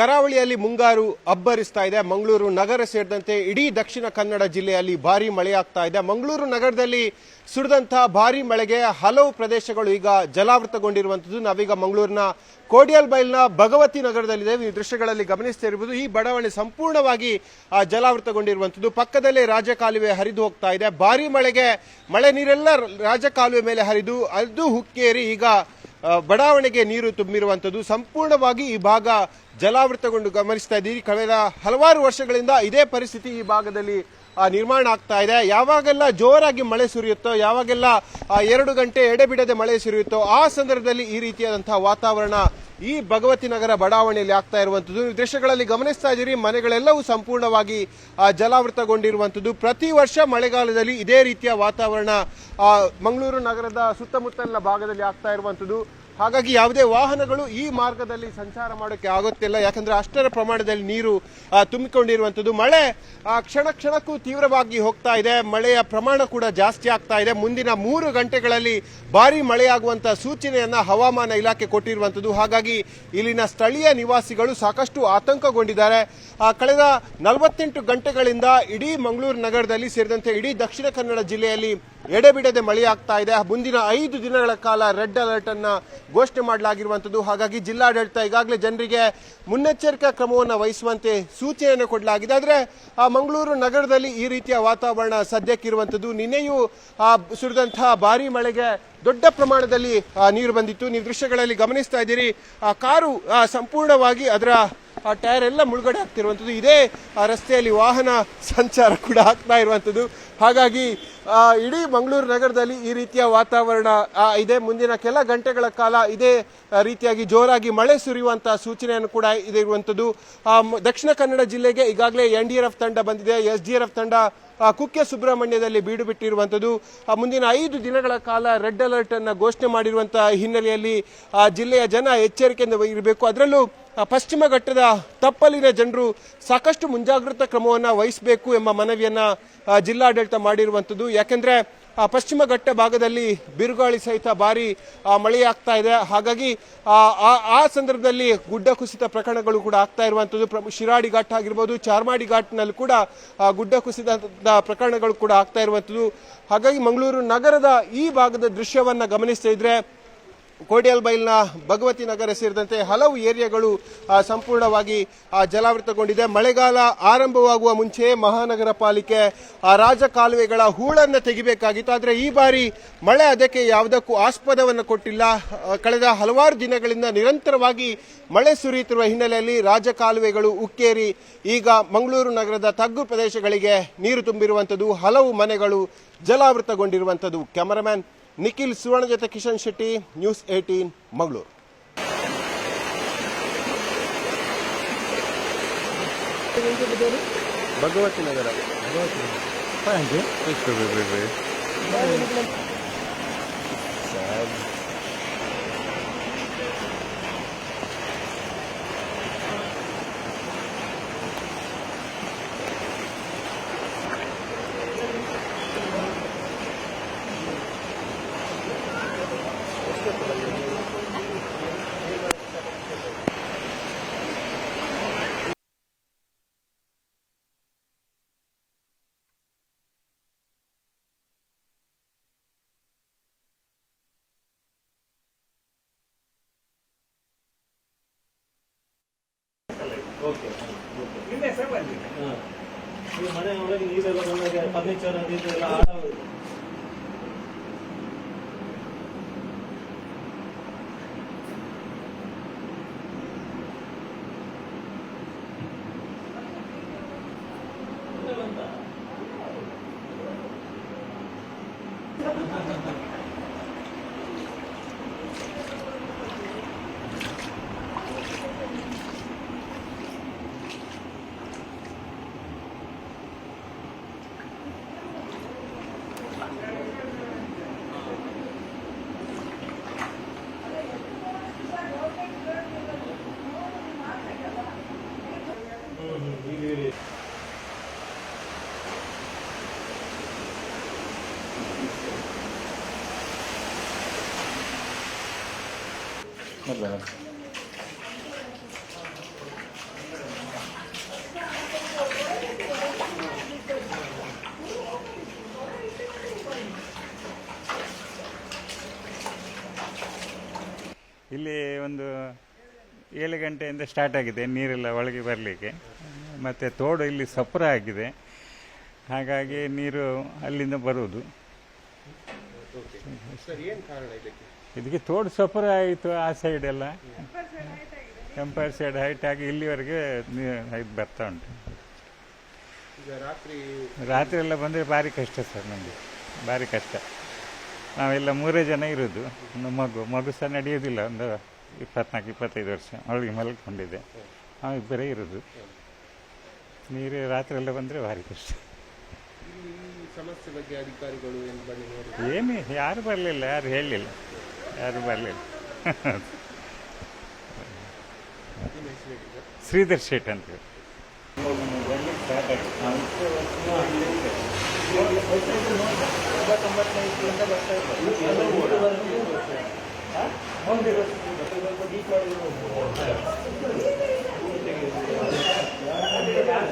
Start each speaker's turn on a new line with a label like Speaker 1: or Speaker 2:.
Speaker 1: ಕರಾವಳಿಯಲ್ಲಿ ಮುಂಗಾರು ಅಬ್ಬರಿಸ್ತಾ ಇದೆ. ಮಂಗಳೂರು ನಗರ ಸೇರಿದಂತೆ ಇಡೀ ದಕ್ಷಿಣ ಕನ್ನಡ ಜಿಲ್ಲೆಯಲ್ಲಿ ಭಾರಿ ಮಳೆಯಾಗ್ತಾ ಇದೆ. ಮಂಗಳೂರು ನಗರದಲ್ಲಿ ಸುರಿದಂತಹ ಭಾರಿ ಮಳೆಗೆ ಹಲವು ಪ್ರದೇಶಗಳು ಈಗ ಜಲಾವೃತಗೊಂಡಿರುವಂಥದ್ದು. ನಾವೀಗ ಮಂಗಳೂರಿನ ಕೋಡಿಯಲ್ ಬೈಲ್ನ ಭಗವತಿ ನಗರದಲ್ಲಿದ್ದೇವೆ ಈ ದೃಶ್ಯಗಳಲ್ಲಿ ಗಮನಿಸ್ತಾ ಇರಬಹುದು ಈ ಬಡಾವಣೆ ಸಂಪೂರ್ಣವಾಗಿ ಜಲಾವೃತಗೊಂಡಿರುವಂಥದ್ದು. ಪಕ್ಕದಲ್ಲೇ ರಾಜಕಾಲುವೆ ಹರಿದು ಹೋಗ್ತಾ ಇದೆ. ಭಾರಿ ಮಳೆಗೆ ಮಳೆ ನೀರೆಲ್ಲ ರಾಜಕಾಲುವೆ ಮೇಲೆ ಹರಿದು, ಅದು ಹುಕ್ಕೇರಿ ಈಗ ಬಡಾವಣೆಗೆ ನೀರು ತುಂಬಿರುವಂಥದ್ದು ಸಂಪೂರ್ಣವಾಗಿ ಈ ಭಾಗ ಜಲಾವೃತಗೊಂಡು ಗಮನಿಸ್ತಾ ಇದ್ದೀರಿ. ಕಳೆದ ಹಲವಾರು ವರ್ಷಗಳಿಂದ ಇದೇ ಪರಿಸ್ಥಿತಿ ಈ ಭಾಗದಲ್ಲಿ ನಿರ್ಮಾಣ ಆಗ್ತಾ ಇದೆ. ಯಾವಾಗೆಲ್ಲ ಜೋರಾಗಿ ಮಳೆ ಸುರಿಯುತ್ತೋ, ಯಾವಾಗೆಲ್ಲ ಎರಡು ಗಂಟೆ ಎಡೆಬಿಡದೆ ಮಳೆ ಸುರಿಯುತ್ತೋ, ಆ ಸಂದರ್ಭದಲ್ಲಿ ಈ ರೀತಿಯಾದಂತಹ ವಾತಾವರಣ ಈ ಭಗವತಿ ನಗರ ಬಡಾವಣೆಯಲ್ಲಿ ಆಗ್ತಾ ಇರುವಂತದ್ದು ನೀವು ದೃಶ್ಯಗಳಲ್ಲಿ ಗಮನಿಸ್ತಾ ಇದ್ದೀರಿ, ಮನೆಗಳೆಲ್ಲವೂ ಸಂಪೂರ್ಣವಾಗಿ ಜಲಾವೃತಗೊಂಡಿರುವಂತದ್ದು ಪ್ರತಿ ವರ್ಷ ಮಳೆಗಾಲದಲ್ಲಿ ಇದೇ ರೀತಿಯ ವಾತಾವರಣ ಮಂಗಳೂರು ನಗರದ ಸುತ್ತಮುತ್ತಲಿನ ಭಾಗದಲ್ಲಿ ಆಗ್ತಾ ಇರುವಂತದ್ದು ಹಾಗಾಗಿ ಯಾವುದೇ ವಾಹನಗಳು ಈ ಮಾರ್ಗದಲ್ಲಿ ಸಂಚಾರ ಮಾಡೋಕ್ಕೆ ಆಗುತ್ತಿಲ್ಲ. ಯಾಕಂದ್ರೆ ಅಷ್ಟರ ಪ್ರಮಾಣದಲ್ಲಿ ನೀರು ತುಂಬಿಕೊಂಡಿರುವಂಥದ್ದು. ಮಳೆ ಕ್ಷಣ ಕ್ಷಣಕ್ಕೂ ತೀವ್ರವಾಗಿ ಹೋಗ್ತಾ ಇದೆ. ಮಳೆಯ ಪ್ರಮಾಣ ಕೂಡ ಜಾಸ್ತಿ ಆಗ್ತಾ ಇದೆ. ಮುಂದಿನ ಮೂರು ಗಂಟೆಗಳಲ್ಲಿ ಭಾರಿ ಮಳೆಯಾಗುವಂತ ಸೂಚನೆಯನ್ನ ಹವಾಮಾನ ಇಲಾಖೆ ಕೊಟ್ಟಿರುವಂಥದ್ದು. ಹಾಗಾಗಿ ಇಲ್ಲಿನ ಸ್ಥಳೀಯ ನಿವಾಸಿಗಳು ಸಾಕಷ್ಟು ಆತಂಕಗೊಂಡಿದ್ದಾರೆ. ಕಳೆದ ನಲವತ್ತೆಂಟು ಗಂಟೆಗಳಿಂದ ಇಡೀ ಮಂಗಳೂರು ನಗರದಲ್ಲಿ ಸೇರಿದಂತೆ ಇಡೀ ದಕ್ಷಿಣ ಕನ್ನಡ ಜಿಲ್ಲೆಯಲ್ಲಿ ಎಡೆಬಿಡದೆ ಮಳೆಯಾಗ್ತಾ ಇದೆ. ಮುಂದಿನ ಐದು ದಿನಗಳ ಕಾಲ ರೆಡ್ ಅಲರ್ಟ್ ಅನ್ನ ಘೋಷಣೆ ಮಾಡಲಾಗಿರುವಂತದ್ದು. ಹಾಗಾಗಿ ಜಿಲ್ಲಾಡಳಿತ ಈಗಾಗಲೇ ಜನರಿಗೆ ಮುನ್ನೆಚ್ಚರಿಕಾ ಕ್ರಮವನ್ನು ವಹಿಸುವಂತೆ ಸೂಚನೆಯನ್ನು ಕೊಡಲಾಗಿದೆ. ಆದರೆ, ಆ ಮಂಗಳೂರು ನಗರದಲ್ಲಿ ಈ ರೀತಿಯ ವಾತಾವರಣ ಸದ್ಯಕ್ಕಿರುವಂಥದ್ದು ನಿನ್ನೆಯೂ, ಆ ಸುರಿದಂತಹ ಭಾರಿ ಮಳೆಗೆ ದೊಡ್ಡ ಪ್ರಮಾಣದಲ್ಲಿ ನೀರು ಬಂದಿತ್ತು. ನೀವು ದೃಶ್ಯಗಳಲ್ಲಿ ಗಮನಿಸ್ತಾ ಇದ್ದೀರಿ, ಆ ಕಾರು ಸಂಪೂರ್ಣವಾಗಿ ಅದರ ಆ ಟೈರ್ ಎಲ್ಲ ಮುಳುಗಡೆ ಆಗ್ತಿರುವಂಥದ್ದು. ಇದೇ, ಆ, ರಸ್ತೆಯಲ್ಲಿ ವಾಹನ ಸಂಚಾರ ಕೂಡ ಆಗ್ತಾ ಇರುವಂಥದ್ದು. ಹಾಗಾಗಿ ಇಡೀ ಮಂಗಳೂರು ನಗರದಲ್ಲಿ ಈ ರೀತಿಯ ವಾತಾವರಣ ಇದೆ. ಮುಂದಿನ ಕೆಲ ಗಂಟೆಗಳ ಕಾಲ ಇದೇ ರೀತಿಯಾಗಿ ಜೋರಾಗಿ ಮಳೆ ಸುರಿಯುವಂತಹ ಸೂಚನೆಯನ್ನು ಕೂಡ ಇದೆ ಇರುವಂಥದ್ದು. ದಕ್ಷಿಣ ಕನ್ನಡ ಜಿಲ್ಲೆಗೆ ಈಗಾಗಲೇ ಎನ್ ಡಿ ಆರ್ ತಂಡ ಬಂದಿದೆ. ಎಸ್ ಡಿ ಆರ್ ಎಫ್ ತಂಡ ಕುಕ್ಕೆ ಸುಬ್ರಹ್ಮಣ್ಯದಲ್ಲಿ ಬೀಡು ಬಿಟ್ಟಿರುವಂಥದ್ದು. ಮುಂದಿನ ಐದು ದಿನಗಳ ಕಾಲ ರೆಡ್ ಅಲರ್ಟ್ ಅನ್ನು ಘೋಷಣೆ ಮಾಡಿರುವಂತಹ ಹಿನ್ನೆಲೆಯಲ್ಲಿ, ಆ, ಜಿಲ್ಲೆಯ ಜನ ಎಚ್ಚರಿಕೆಯಿಂದ ಇರಬೇಕು. ಅದರಲ್ಲೂ ಪಶ್ಚಿಮ ಘಟ್ಟದ ತಪ್ಪಲಿನ ಜನರು ಸಾಕಷ್ಟು ಮುಂಜಾಗ್ರತಾ ಕ್ರಮವನ್ನು ವಹಿಸಬೇಕು ಎಂಬ ಮನವಿಯನ್ನು ಜಿಲ್ಲಾಡಳಿತ ಮಾಡಿರುವಂಥದ್ದು. ಯಾಕೆಂದ್ರೆ ಪಶ್ಚಿಮ ಘಟ್ಟ ಭಾಗದಲ್ಲಿ ಬಿರುಗಾಳಿ ಸಹಿತ ಭಾರಿ ಮಳೆಯಾಗ್ತಾ ಇದೆ. ಹಾಗಾಗಿ ಆ, ಸಂದರ್ಭದಲ್ಲಿ ಗುಡ್ಡ ಕುಸಿತ ಪ್ರಕರಣಗಳು ಕೂಡ ಆಗ್ತಾ ಇರುವಂಥದ್ದು. ಶಿರಾಡಿ ಘಾಟ್ ಆಗಿರ್ಬೋದು ಚಾರ್ಮಾಡಿ ಘಾಟ್ನಲ್ಲಿ ಕೂಡ ಗುಡ್ಡ ಕುಸಿತದ ಪ್ರಕರಣಗಳು ಕೂಡ ಆಗ್ತಾ ಇರುವಂಥದ್ದು. ಹಾಗಾಗಿ ಮಂಗಳೂರು ನಗರದ ಈ ಭಾಗದ ದೃಶ್ಯವನ್ನ ಗಮನಿಸ್ತಾ ಇದ್ರೆ ಕೋಡಿಯಲ್ ಬೈಲ್ನ ಭಗವತಿ ನಗರ ಸೇರಿದಂತೆ ಹಲವು ಏರಿಯಾಗಳು ಸಂಪೂರ್ಣವಾಗಿ ಜಲಾವೃತಗೊಂಡಿದೆ. ಮಳೆಗಾಲ ಆರಂಭವಾಗುವ ಮುಂಚೆ ಮಹಾನಗರ ಪಾಲಿಕೆ ರಾಜಕಾಲುವೆಗಳ ಹೂಳನ್ನು ತೆಗಿಬೇಕಾಗಿತ್ತು. ಆದರೆ ಈ ಬಾರಿ ಮಳೆ ಅದಕ್ಕೆ ಯಾವುದಕ್ಕೂ ಆಸ್ಪದವನ್ನು ಕೊಟ್ಟಿಲ್ಲ. ಕಳೆದ ಹಲವಾರು ದಿನಗಳಿಂದ ನಿರಂತರವಾಗಿ ಮಳೆ ಸುರಿಯುತ್ತಿರುವ ಹಿನ್ನೆಲೆಯಲ್ಲಿ ರಾಜಕಾಲುವೆಗಳು ಉಕ್ಕೇರಿ, ಈಗ ಮಂಗಳೂರು ನಗರದ ತಗ್ಗು ಪ್ರದೇಶಗಳಿಗೆ ನೀರು ತುಂಬಿರುವಂಥದ್ದು. ಹಲವು ಮನೆಗಳು ಜಲಾವೃತಗೊಂಡಿರುವಂಥದ್ದು. ಕ್ಯಾಮರಾಮ್ಯಾನ್ ನಿಖಿಲ್ ಸುವರ್ಣ ಜೊತೆ ಕಿಶನ್ ಶೆಟ್ಟಿ ನ್ಯೂಸ್ ಏಟೀನ್ ಮಂಗಳೂರು. ಭಗವತಿ ನಗರ.
Speaker 2: ಈ ಮನೆ ಒಳಗೆ ನೀರೆಲ್ಲ ಬಂದಾಗ ಫರ್ನಿಚರ್ ಅದು ಇದು ಎಲ್ಲ ಹಾಳಾಗೋದು. ಹ್ಮ್, ಇಲ್ಲಿ
Speaker 3: ಒಂದು ಏಳು ಗಂಟೆಯಿಂದ ಸ್ಟಾರ್ಟ್ ಆಗಿದೆ, ನೀರೆಲ್ಲ ಒಳಗೆ ಬರಲಿಕ್ಕೆ. ಮತ್ತು ತೋಡು ಇಲ್ಲಿ ಸಪ್ರ ಆಗಿದೆ. ಹಾಗಾಗಿ ನೀರು ಅಲ್ಲಿಂದ ಬರುವುದು.
Speaker 1: ಇದಕ್ಕೆ
Speaker 3: ತೋಡ್ ಸಪುರ ಆಯಿತು ಆ ಸೈಡ್ ಎಲ್ಲ. ಎಂಪೈರ್ ಸೈಡ್ ಹೈಟ್ ಆಗಿ ಇಲ್ಲಿವರೆಗೆ ಇದು ಬರ್ತಾ ಉಂಟು.
Speaker 1: ರಾತ್ರಿ
Speaker 3: ಎಲ್ಲ ಬಂದರೆ ಭಾರಿ ಕಷ್ಟ ಸರ್ ನಮಗೆ. ಭಾರಿ ಕಷ್ಟ. ನಾವೆಲ್ಲ ಮೂರೇ ಜನ ಇರೋದು. ಒಂದು ಮಗು ಮಗು ಸಹ ನಡೆಯೋದಿಲ್ಲ. ಒಂದು ಇಪ್ಪತ್ನಾಲ್ಕು ಇಪ್ಪತ್ತೈದು ವರ್ಷ. ಅವಳಿಗೆ ಮಲ್ಕೊಂಡಿದೆ ನಾವು ಇಬ್ಬರೇ ಇರೋದು. ನೀರು ರಾತ್ರಿ ಎಲ್ಲ ಬಂದರೆ ಭಾರಿ ಕಷ್ಟ.
Speaker 1: ಸಮಸ್ಯೆ ಬಗ್ಗೆ ಅಧಿಕಾರಿಗಳು ಏನು
Speaker 3: ಯಾರು ಬರಲಿಲ್ಲ ಯಾರು ಹೇಳಲಿಲ್ಲ ಯಾರು ಶ್ರೀಧರ್ ಶೇಟ್
Speaker 2: ಅಂತೇಳಿ